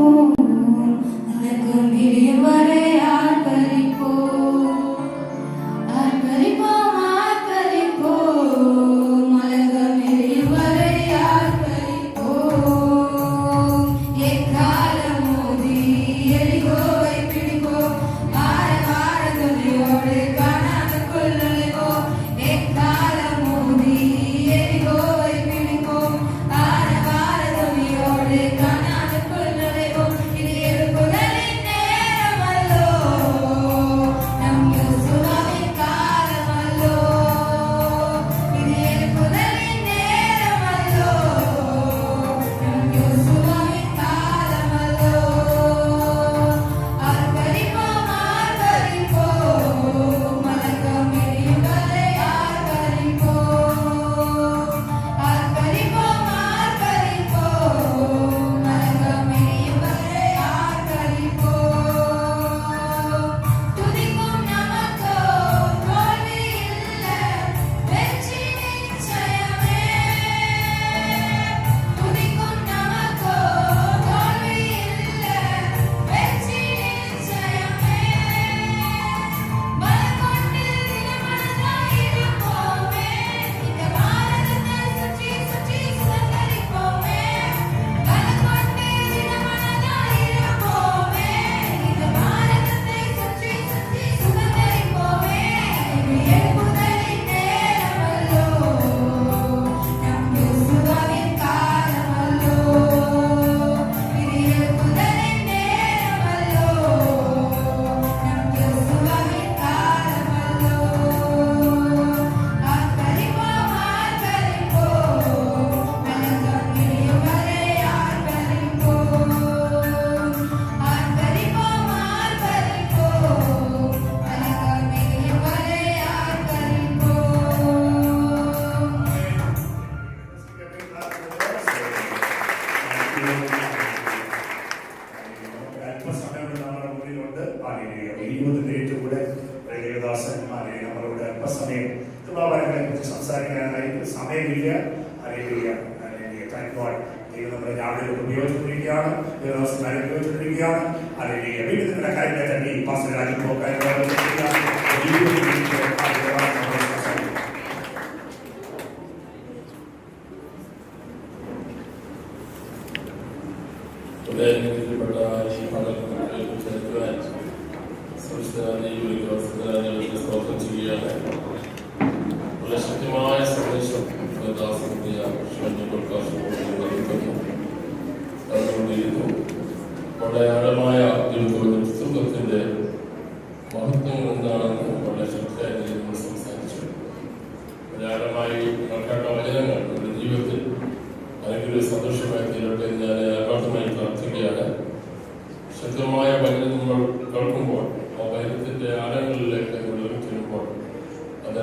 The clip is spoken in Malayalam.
Like a million miles അല്പസമയം നമ്മുടെ മുന്നിലുണ്ട് ആലയിലെ ഇരുപത് മിനിറ്റ് കൂടെ ദേവദാസൻ ആലയെ നമ്മളോട് അല്പസമയം കൃപാവരങ്ങളെ കുറിച്ച് സംസാരിക്കാനായിട്ട് സമയമില്ല ഗോഡ് ദൈവം നമ്മുടെ രാവിലെ ഉപയോഗിച്ചുകൊണ്ടിരിക്കുകയാണ് ദേവദാസൻ ഉപയോഗിച്ചുകൊണ്ടിരിക്കുകയാണ് ആലയിലെ വീണ്ടും നിങ്ങളുടെ കാര്യങ്ങളെ തന്നെ ഈ പാസ് രാജ്യം കാര്യങ്ങളോ ഇരുപത് മിനിറ്റ് ആ ദേവദാസൻ നമ്മളോട് സംസാരിക്കും ഉദയനിക്കപ്പെട്ട ഈ പഠനത്തിൽ ചേർക്കുവാൻ സംസ്ഥാന സ്തോത്രം ചെയ്യുകയാണ് വളരെ ശക്തമായ സന്ദേശം അതുകൊണ്ടിരുന്നു വളരെ ആഴമായ ഒരു പുസ്തകത്തിന്റെ മഹത്വം എന്താണെന്ന് വളരെ നമ്മൾ സംസാരിച്ചു ധാരാളമായി കണക്കാട്ട വചനങ്ങൾ നമ്മുടെ ജീവിതത്തിൽ അതിനൊരു സന്തോഷമായി തീരട്ടെ എന്ന് ഞാൻ ആത്മാർത്ഥമായി പ്രാർത്ഥിക്കുകയാണ് ശക്തമായ വചനം നമ്മൾ കേൾക്കുമ്പോൾ ആ വചനത്തിന്റെ ആഴങ്ങളിലേക്ക് നമ്മൾ ചെല്ലുമ്പോൾ അത്